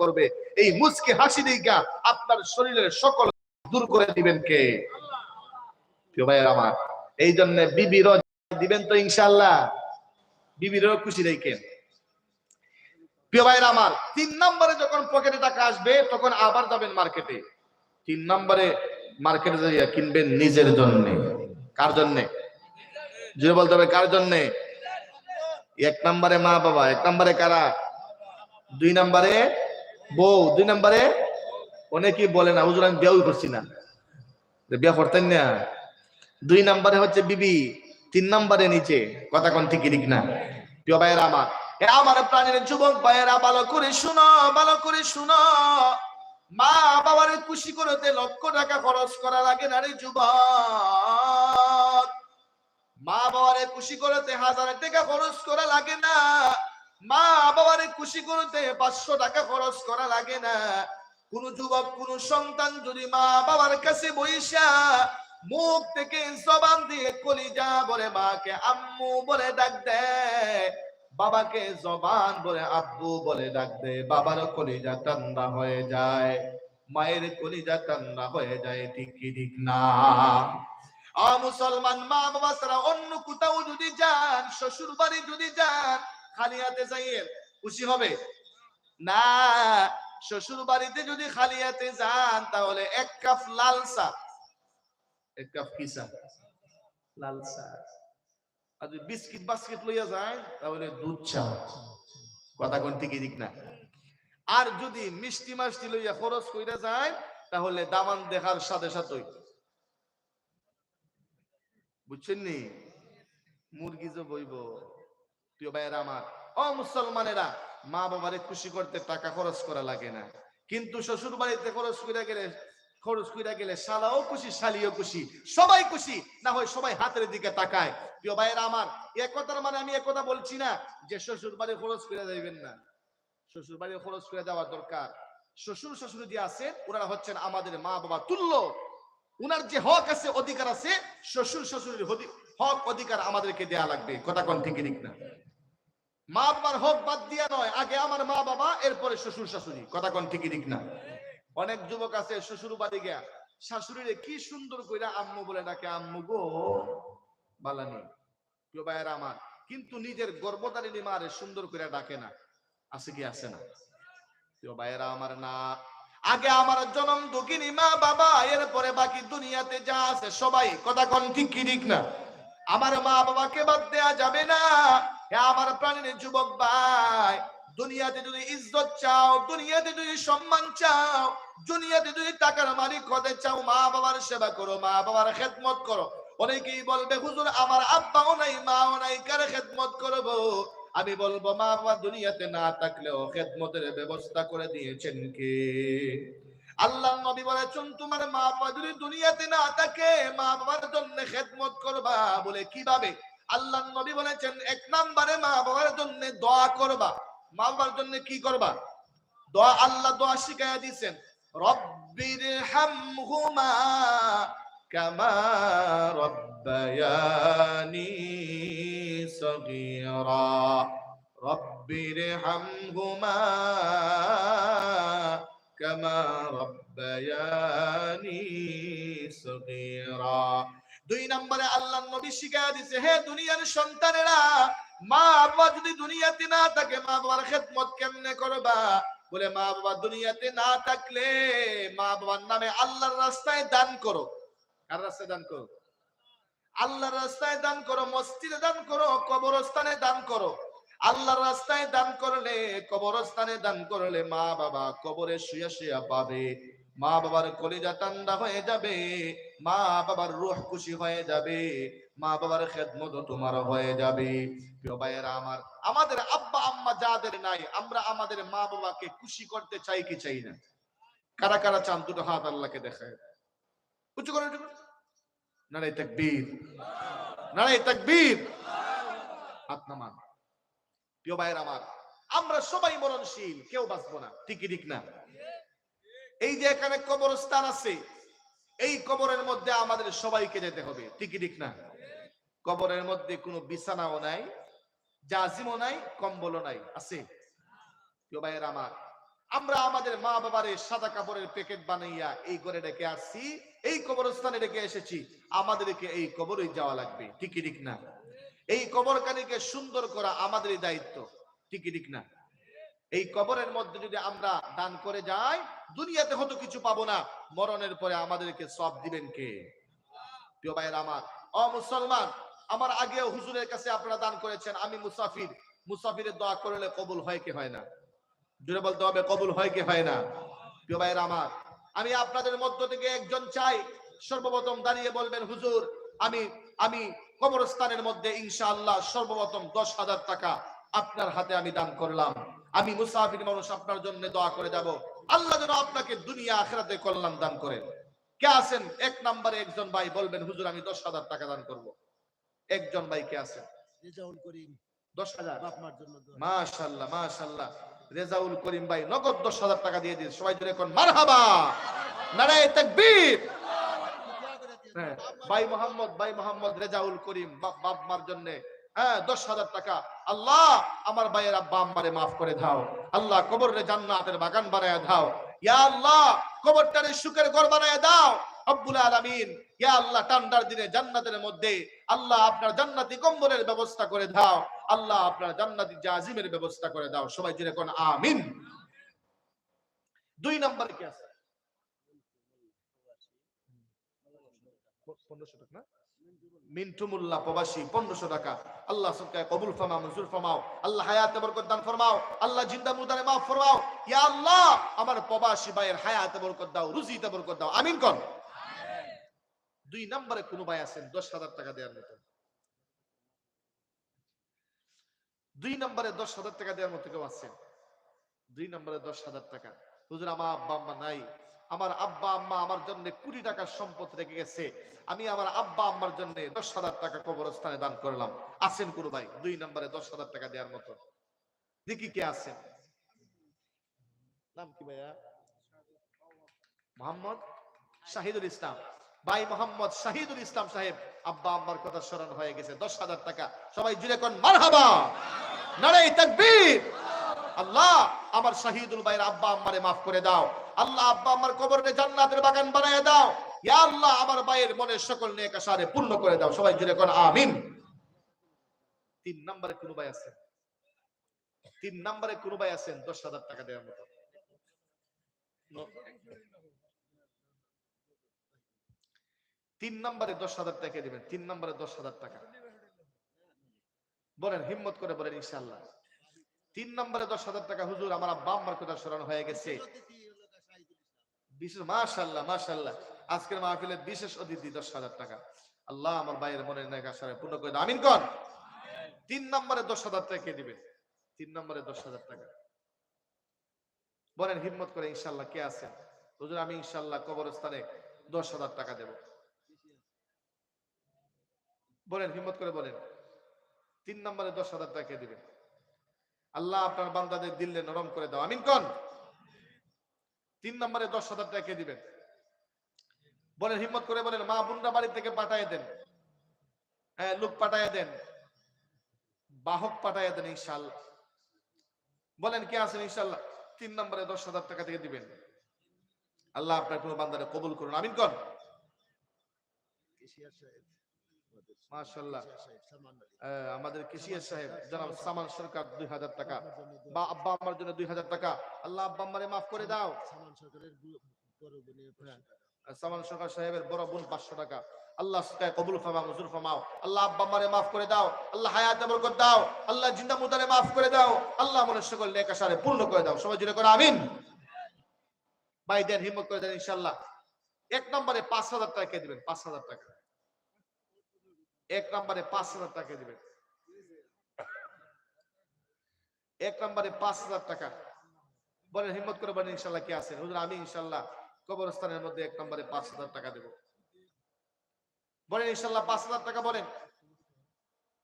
করবে। এই মুচকে হাসি দিকা আপনার শরীরের সকল দূর করে দিবেন কে? ভাইয়ের আমার এই জন্য বিবির দিবেন তো ইনশাল্লাহ বিবিরও খুশি রেখেন আমার, তিন নম্বরে যখন পকেটে টাকা আসবে, তখন আবার যাবেন মার্কেটে। তিন নম্বরে মার্কেটে যাইয়া কিনবেন নিজের জন্য। কার জন্য? জুড়ে বলতে হবে, কার জন্য? এক নম্বরে মা বাবা এক নম্বরে কারা? দুই নম্বরে বউ, দুই নম্বরে অনেকেই বলে না আমি বিয়াও করছি না। বিয়া করতেন না। দুই নম্বরে হচ্ছে বিবি, তিন নম্বরে নিচে। কথা কোন ঠিক ঠিক না। প্রিয় ভাইয়েরা আমার আমার প্রাণের যুবক ভাইয়েরা, ভালো করে শুনো, ভালো করে শুনো। মা বাবার খুশি করতে লক্ষ টাকা খরচ করা লাগে না রে যুবক। মা বাবারে খুশি করতে হাজার টাকা খরচ করা লাগে না। মা বাবারে খুশি করতে পাঁচশো টাকা খরচ করা লাগে না। কোন যুবক, কোন সন্তান যদি মা বাবার কাছে বইসা, মুখ থেকে জবান দিয়ে কলিজা বলে মাকে আম্মু বলে ডাক দেয়। বাবাকে জবান বলে আব্বু বলে ডাক দেয়। বাবার কলিজা ঠান্ডা হয়ে যায়। মায়ের কলিজা ঠান্ডা হয়ে যায়, ঠিক ঠিক না? আ মুসলমান মা বাবা ছাড়া অন্য কোথাও যদি যান শ্বশুর বাড়ি যদি যান খালি হাতে যাইয়েন, খুশি হবে? না শ্বশুর বাড়িতে যদি খালি হাতে যান, তাহলে এক কাপ লাল চা। এক কাপ কি চা? লাল চা। আর যদি বিস্কিট বাস্কিট লইয়া যায় তাহলে দুধ চা। কথা কোন থেকে দিক না। আর যদি মিষ্টি মাষ্টি লইয়া খরচ কইরা যায় তাহলে দামান দেখার সাথে সাথে বুঝছেন নি? মুরগি যে বইব। প্রিয় ভাইয়েরা আমার, ও মুসলমানেরা মা বাবারে খুশি করতে টাকা খরচ করা লাগে না। কিন্তু শ্বশুর বাড়িতে খরচ করে গেলে, খরচ করে গেলে শালাও খুশি, শালিও খুশি, সবাই খুশি, না হয় সবাই হাতের দিকে তাকায়। প্রিয় ভাইয়েরা আমার, এ কথার মানে আমি কথা বলছি না যে শ্বশুর বাড়ি খরচ করে যাইবেন না। শ্বশুর বাড়ি খরচ করে দেওয়া দরকার। শ্বশুর শ্বশুর যে আছে, ওনারা হচ্ছেন আমাদের মা বাবা তুল্য। উনার যে হক আছে, অধিকার আছে, শ্বশুর শ্বশুরের হক, অধিকার আমাদেরকে দেয়া লাগবে। কথা কোন ঠিক না মা বাবার হক বাদ দিয়া নয়, আগে আমার মা বাবা, এরপরে শ্বশুর শাশুড়ি। কথা কোন ঠিক ঠিক না? অনেক যুবক আছে শ্বশুর বাড়ি গিয়া, শাশুড়িরে কি সুন্দর কইরা আম্মু বলে ডাকে, আম্মু গো, বালানি, প্রিয় ভাইয়েরা আমার, কিন্তু নিজের গর্ভধারিণী মারে সুন্দর করে ডাকে না। আছে কি, আছে না? প্রিয় ভাইয়েরা আমার না। আগে আমার জনম দুঃখিনী মা বাবা, এরপরে বাকি দুনিয়াতে যা আছে সবাই, কথা কোন ঠিক কি ঠিক না? আমার মা বাবাকে বাদ দেয়া যাবে না। আমার প্রাণীর যুবক ভাই, দুনিয়াতে যদি ইজ্জত চাও, দুনিয়াতে যদি সম্মান চাও, দুনিয়াতে যদি টাকার মালিক হতে চাও, মা বাবার সেবা করো, মা বাবার খেদমত করো। অনেকেই বলবে, হুজুর, আমার আব্বাও নাই, মাও নাই, কার খেদমত করব? আমি বলব, মা বাবা দুনিয়াতে না থাকলেও খেদমতের ব্যবস্থা করে দিয়েছেন কে? আল্লাহ নবী বলেছেন, তোমার মা বাবা যদি দুনিয়াতে না থাকে, মা বাবার জন্য খেদমত করবা বলে কীভাবে? আল্লাহ নবী বলেছেন, এক নম্বরে মা বাবার জন্য দোয়া করবা। মা বাবার জন্য কি করবা? দোয়া, আল্লাহ দোয়া শিখাইয়া দিয়েছেন রব্বির হামহুমা কামা রব্বায়ানি সগীরা। রব্বির হামহুমা কামা রব্বায়ানি সগীরা। দুই নম্বরে আল্লাহ নবী শিখাইয়া দিছে, হে দুনিয়ার সন্তানেরা, মা বাবা যদি দুনিয়াতে না থাকে, মা বাবার খেদমত কেমনে করবা? বলে, মা বাবা দুনিয়াতে না থাকলে মা বাবার নামে আল্লাহর রাস্তায় দান করো। কার রাস্তায় দান করো? আল্লাহর রাস্তায় দান করো, মসজিদে দান করো, কবরস্থানে দান করো। আল্লাহর রাস্তায় দান করলে, কবরস্থানে দান করলে মা বাবা কবরে শুয়া শুয়া পাবে। মা বাবার কলিজা ঠান্ডা হয়ে যাবে, মা বাবার রুহ খুশি হয়ে যাবে, মা বাবার খেদমত তোমার হয়ে যাবে। প্রিয় ভাইয়েরা আমার, আমাদের আব্বা আম্মা যাদের নাই, আমরা আমাদের মা বাবাকে খুশি করতে চাই কি চাই না? কারা কারা চান? দুটো হাত আল্লাহকে দেখায়। উঁচু করে নারাই তাকবীর। নারাই তাকবীর। হাত নামান। প্রিয় ভাইয়ের আমার, আমরা সবাই মরণশীল, কেউ বাঁচবো না। ঠিকই ঠিক না? এই যে এখানে কবরস্থান আছে, এই কবরের মধ্যে আমাদের সবাইকে যেতে হবে। ঠিকই ঠিক না? কবরের মধ্যে কোনো বিছানাও নাই, জাজিমও নাই, কম্বলও নাই, আছে? আমার, আমরা আমাদের মা বাবারে সাদা কাপড়ের প্যাকেট বানাইয়া এই ঘরে ডেকে আসছি, এই কবরস্থানে ডেকে এসেছি, আমাদেরকে এই কবরই যাওয়া লাগবে। ঠিকই ঠিক না? এই কবরখানিকে সুন্দর করা আমাদেরই দায়িত্ব। ঠিকই ঠিক না? এই কবরের মধ্যে যদি আমরা দান করে যাই, দুনিয়াতে হয়তো কিছু পাবো না। মরণের পরে আমাদেরকে সব দিবেন কে? প্রিয় ভাইয়ের আমার অ মুসলমান, আমার আগেও হুজুরের কাছে আপনারা দান করেছেন, আমি মুসাফির। মুসাফিরের দোয়া করলে কবুল হয় কি হয় না? জুড়ে বলতে হবে, কবুল হয় কি হয় না? প্রিয় ভাইয়ের আমার, আমি আপনাদের মধ্য থেকে একজন চাই, সর্বপ্রথম দাঁড়িয়ে বলবেন, হুজুর, আমি আমি কবরস্থানের মধ্যে ইনশাআল্লাহ সর্বপ্রথম দশ হাজার টাকা আপনার হাতে আমি দান করলাম। আমি মুসাফির মানুষ আপনার জন্য দোয়া করে যাব। আল্লাহ যেন আপনাকে দুনিয়া আখেরাতে কল্যাণ দান করেন কে আছেন? এক নম্বরে একজন ভাই বলবেন হুজুর আমি দশ হাজার টাকা দান করব। একজন ভাই কে আছেন? রেজাউল করিম। দশ হাজার? বাপ মার জন্য দোয়া। মাশাল্লাহ মাশাল্লাহ রেজাউল করিম ভাই নগদ দশ হাজার টাকা দিয়ে দিন সবাই জুড়ে এখন মারহাবা! নারায় তাকবীর। দোয়া করে দিয়েন। বাপ মার ভাই মোহাম্মদ ভাই মোহাম্মদ রেজাউল করিম বাপ বাপ মার জন্য হ্যাঁ দশ হাজার টাকা। আল্লাহ, আমার ভাইয়ের আব্বা আম্মারে মাফ করে দাও। আল্লাহ কবরে জান্নাতের বাগান বানায় দাও। ইয়া আল্লাহ, কবরটারে সুখের ঘর বানায় দাও। রব্বুল আলামিন, ইয়া আল্লাহ দিনে জান্নাতের মধ্যে আল্লাহ আপনার জান্নাতি কম্বলের ব্যবস্থা করে দাও। আল্লাহ আপনার জান্নাতি জাজিমের ব্যবস্থা করে দাও। সবাই জুড়ে কোন আমিন। দুই নম্বরে কি আছে? টাকা মিন্টু মোল্লা প্রবাসী পনেরোশো টাকা। আল্লাহ সবকে কবুল ফরমাও মঞ্জুর ফরমাও। আল্লাহ হায়াতে বরকত দান ফরমাও। আল্লাহ জিন্দা মুদারে মাফ ফরমাও। ইয়া আল্লাহ আমার প্রবাসী ভাইয়ের হায়াতে বরকত দাও রুজিতে বরকত দাও। আমিন কোন? দুই নম্বরে কোন ভাই আছেন দশ হাজার টাকা দেওয়ার মতো। দুই নম্বরে দশ হাজার টাকা দেওয়ার মতো কেউ আছেন? দুই নম্বরে দশ হাজার টাকা। হুজুর আমার আব্বা আম্মা নাই। আমার আব্বা, আম্মা আমার জন্য কুড়ি টাকার সম্পদ রেখে গেছে। আমি আমার আব্বা, আম্মার জন্য দশ হাজার টাকা কবরস্থানে দান করলাম। আছেন কোন ভাই? দুই নম্বরে দশ হাজার টাকা দেওয়ার মতো। দেখি কে আছেন। নাম কি ভাইয়া? মোহাম্মদ শাহিদুল ইসলাম। ভাই মোহাম্মদ শাহিদুল ইসলাম সাহেব, আব্বা, আম্মার কথা স্মরণ হয়ে গেছে। দশ হাজার টাকা। সবাই জুড়ে কোন, মারহাবা! নারাই তাকবীর! আল্লাহ, আমার শাহিদুল ভাইয়ের আব্বা, আম্মারে মাফ করে দাও। আল্লাহ আব্বা আমার কবরে জান্নাতের বাগান বানায় দাও। ইয়া আল্লাহ, আমার ভাইয়ের মনের সকল নেক আশারে পূর্ণ করে দাও। সবাই জুড়ে কোন আমিন। তিন নম্বরে কোন ভাই আছেন? তিন নম্বরে কোন ভাই আছেন? দশ হাজার টাকা দেওয়ার মতো। তিন নম্বরে দশ হাজার টাকা দিবেন। তিন নম্বরে দশ হাজার টাকা। বলেন, হিম্মত করে বলেন ইনশাল্লাহ তিন নম্বরে দশ হাজার টাকা, হুজুর, আমার আব্বা আম্মার কথা স্মরণ হয়ে গেছে অতিথি হলো গা শাহিদুল ইসলাম। বিশেষ মাশাল্লাহ মাশাল্লাহ আজকের মাহফিলে বিশেষ অতিথি দশ হাজার টাকা। আল্লাহ আমার ভাইয়ের মনের নেক আশারে পূর্ণ করে আমিন কন? তিন নম্বরে দশ হাজার টাকা কে দিবে? তিন নম্বরে দশ হাজার টাকা। বলেন হিম্মত করে ইনশাল্লাহ কে আছে? হুজুর আমি ইনশাল্লাহ কবরস্থানে দশ হাজার টাকা দেব। বলেন হিম্মত করে বলেন। তিন নম্বরে দশ হাজার টাকা কে দিবেন আল্লাহ আপনার বান্দাদের দিল্লে নরম করে দাও। আমিন কন? তিন নম্বরে দশ হাজার টাকা দিবেন? বলেন, হিম্মত করে বলেন, মা বুন্ডা বাড়ি থেকে পাঠায় দেন। হ্যাঁ লোক পাঠায় দেন। বাহক পাঠায় দেন ইনশাল্লাহ বলেন, কে আছেন ইনশাল্লাহ তিন নম্বরে দশ হাজার টাকা থেকে দিবেন। আল্লাহ আপনার কোনো বান্দারে কবুল করুন। আমিন কন। আমাদের সাহেব সামান সরকার দুই হাজার টাকা। বা আব্বা জন্য দুই হাজার টাকা। আল্লাহ আব্বা মাফ করে দাও। সরকারের পাঁচশো টাকা। আর সামান সরকার সাহেবের বড় বোন পাঁচশো টাকা। আল্লাহ কবুল ফামা ফামাও আল্লাহ আব্বা আমারে মাফ করে দাও। আল্লাহ দাও। আল্লাহ জিন্দা মুদারে মাফ করে দাও। আল্লাহ মনের সকল পূর্ণ করে দাও। সবাই জুড়ে করে আমিন। দেন হিম্মত করে দেন এক নম্বরে পাঁচ হাজার টাকা দিবেন? পাঁচ হাজার টাকা। এক নম্বরে পাঁচ হাজার টাকা দিবেন। এক নম্বরে পাঁচ হাজার টাকা। বলেন হিম্মত করে বলেন ইনশাল্লাহ কে আছেন? হুজুর আমি ইনশাল্লাহ কবরস্থানের মধ্যে এক নম্বরে পাঁচ হাজার টাকা দেব। বলেন ইনশাল্লাহ পাঁচ হাজার টাকা বলেন।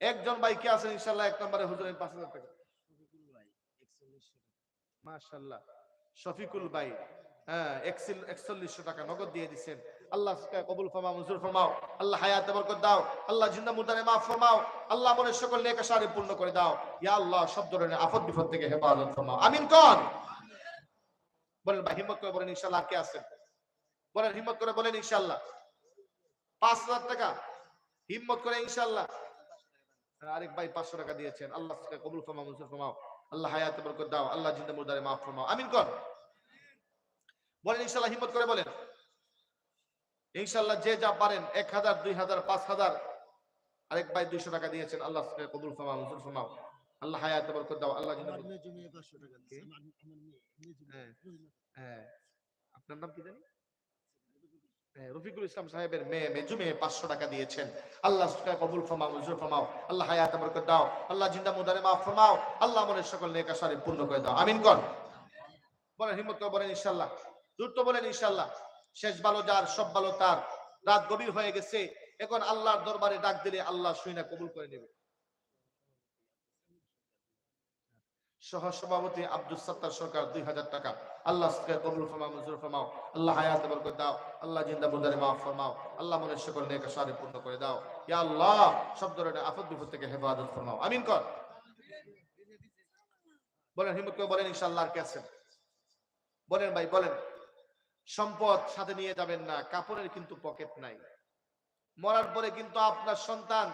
একজন ভাই কে আছেন ইনশাল্লাহ এক নম্বরে? হুজুর পাঁচ হাজার টাকা। শফিকুল ভাই, 4100 টাকা। মাশাল্লাহ শফিকুল ভাই হ্যাঁ একচল্লিশশো টাকা নগদ দিয়ে দিচ্ছেন। আল্লাহ কবুল ফরমাও, মঞ্জুর ফরমাও। আল্লাহ হায়াত বরকত দাও। আল্লাহ জিন্দা মুদানে মাফ ফরমাও। আল্লাহ মনের সকল নেক আশারে পূর্ণ করে দাও। ইয়া আল্লাহ, সব ধরনের আফত বিপদ থেকে হেফাজত ফরমাও। আমিন কোন? বলেন ভাই, হিম্মত করে বলেন ইনশাল্লাহ আর কে আছেন বলেন, হিম্মত করে বলেন ইনশাল্লাহ পাঁচ হাজার টাকা। হিম্মত করে ইনশাআল্লাহ। আরেক ভাই পাঁচশো টাকা দিয়েছেন। আল্লাহ কবুল ফরমাও, মঞ্জুর ফরমাও। আল্লাহ হায়াত বরকত দাও। আল্লাহ জিন্দা মুরদারে মাফ ফরমাও। আমিন কর বলেন ইনশাল্লাহ হিম্মত করে বলেন। ইনশাল্লাহ যে যা পারেন এক হাজার দুই হাজার পাঁচ হাজার। আরেক ভাই দুইশো টাকা দিয়েছেন। আল্লাহ কবুল ফরমাও মঞ্জুর ফরমাও। আল্লাহ হায়াত বরকত দাও। আল্লাহ হ্যাঁ। হ্যাঁ। আপনার নাম কি জানি? হ্যাঁ, রফিকুল ইসলাম সাহেবের মেয়ে মেজু মেয়ে পাঁচশো টাকা দিয়েছেন। আল্লাহ কবুল ফরমাও মঞ্জুর ফরমাও। আল্লাহ হায়াত বরকত দাও। আল্লাহ জিন্দা মুদারে মাফ ফরমাও। আল্লাহ মনের সকল নেক আশারে পূর্ণ করে দাও। আমিন কর বলেন হিম্মত বলেন ইনশাল্লাহ। দ্রুত বলেন ইনশাল্লাহ। শেষ ভালো যার, সব ভালো তার। রাত গভীর হয়ে গেছে, এখন আল্লাহর দরবারে ডাক দিলে আল্লাহ শুইনা কবুল করে নেবে। সহ সভাপতি আব্দুল সত্তার সরকার দুই হাজার টাকা। আল্লাহ কবুল ফরমাও ফরমাও। আল্লাহ হায়াত বরকত দাও। আল্লাহ জিন্দা মাফ ফরমাও। আল্লাহ সকল আশারে পূর্ণ করে দাও। ইয়া আল্লাহ, সব ধরনের আফত বিপদ থেকে হেফাজত ফরমাও। আমিন কর। বলেন, হিম্মত করে বলেন আর কে আছেন? বলেন ভাই, বলেন। সম্পদ সাথে নিয়ে যাবেন না কাপড়ের কিন্তু পকেট নাই। মরার পরে কিন্তু আপনার সন্তান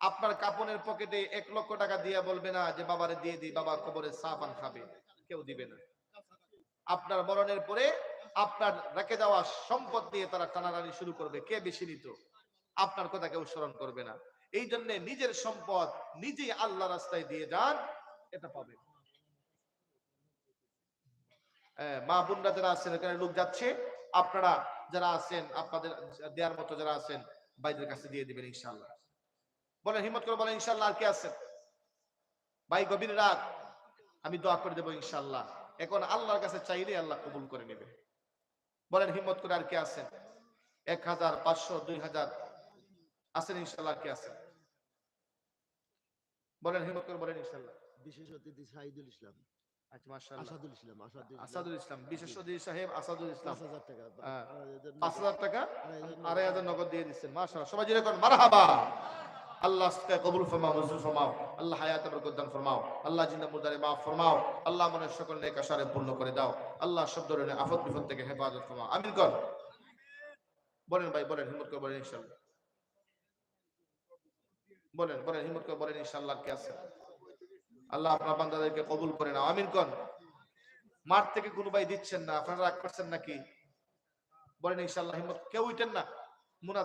আপনার কাপড়ের পকেটে এক লক্ষ টাকা দিয়ে বলবে না যে বাবারে দিয়ে দিই বাবা কবরে পান খাবে। কেউ দিবে না। আপনার মরণের পরে আপনার রেখে যাওয়া সম্পদ দিয়ে তারা টানাটানি শুরু করবে। কে বেশি নিত? আপনার কথা কেউ স্মরণ করবে না। এই জন্য নিজের সম্পদ নিজেই আল্লাহ রাস্তায় দিয়ে যান এটা হ্যাঁ, মা বোনরা যারা আছেন, এখানে লোক যাচ্ছে, আপনারা যারা আছেন, আপনাদের দেওয়ার মতো যারা আছেন, ভাইদের কাছে দিয়ে দিবেন ইনশাল্লাহ বলেন, হিম্মত করে বলেন ইনশাল্লাহ আর কে আছেন? ভাই, গভীর রাত। আমি দোয়া করে দেবো ইনশাল্লাহ এখন আল্লাহর কাছে চাইলে আল্লাহ কবুল করে নেবে। বলেন, হিম্মত করে আর কে আছেন? এক হাজার পাঁচশো, দুই হাজার। আছেন ইনশাল্লাহ কে আছেন? বলেন, হিম্মত করে বলেন ইনশাল্লাহ বিশেষ অতিথি সাইদুল ইসলাম। আচ্ছা মাশাআল্লাহ। আসাদুল ইসলাম আসাদুল ইসলাম। আসাদুল ইসলাম বিশেষ অতিথি সাহেব আসাদুল ইসলাম। পাঁচ হাজার টাকা। বা- হ্যাঁ। টাকা? নগদ। দিয়ে দিচ্ছেন মাশাআল্লাহ। সবাই মারহাবা। আল্লাহ আজকে কবুল ফরমাও মঞ্জুর ফরমাও। আল্লাহ হায়াত বরকত দান ফরমাও। আল্লাহ জিন্দা মুদারে মাফ ফরমাও। আল্লাহ মনের সকল নেক আশারে পূর্ণ করে দাও। আল্লাহ সব ধরনের আফত বিপদ থেকে হেফাজত ফরমাও। আমিন কর। বলেন ভাই বলেন হিম্মত করে বলেন ইনশাআল্লাহ। বলেন বলেন হিম্মত করে বলেন ইনশাআল্লাহ কে আছে? আল্লাহ আপনার বান্দাদেরকে কবুল করে নাও। আমিন কন? মাঠ থেকে কোনো ভাই দিচ্ছেন না, আপনারা রাগ করছেন নাকি? বলেন ইনশাল্লাহ হিম্মত। কেউ উঠেন না। মুনাফা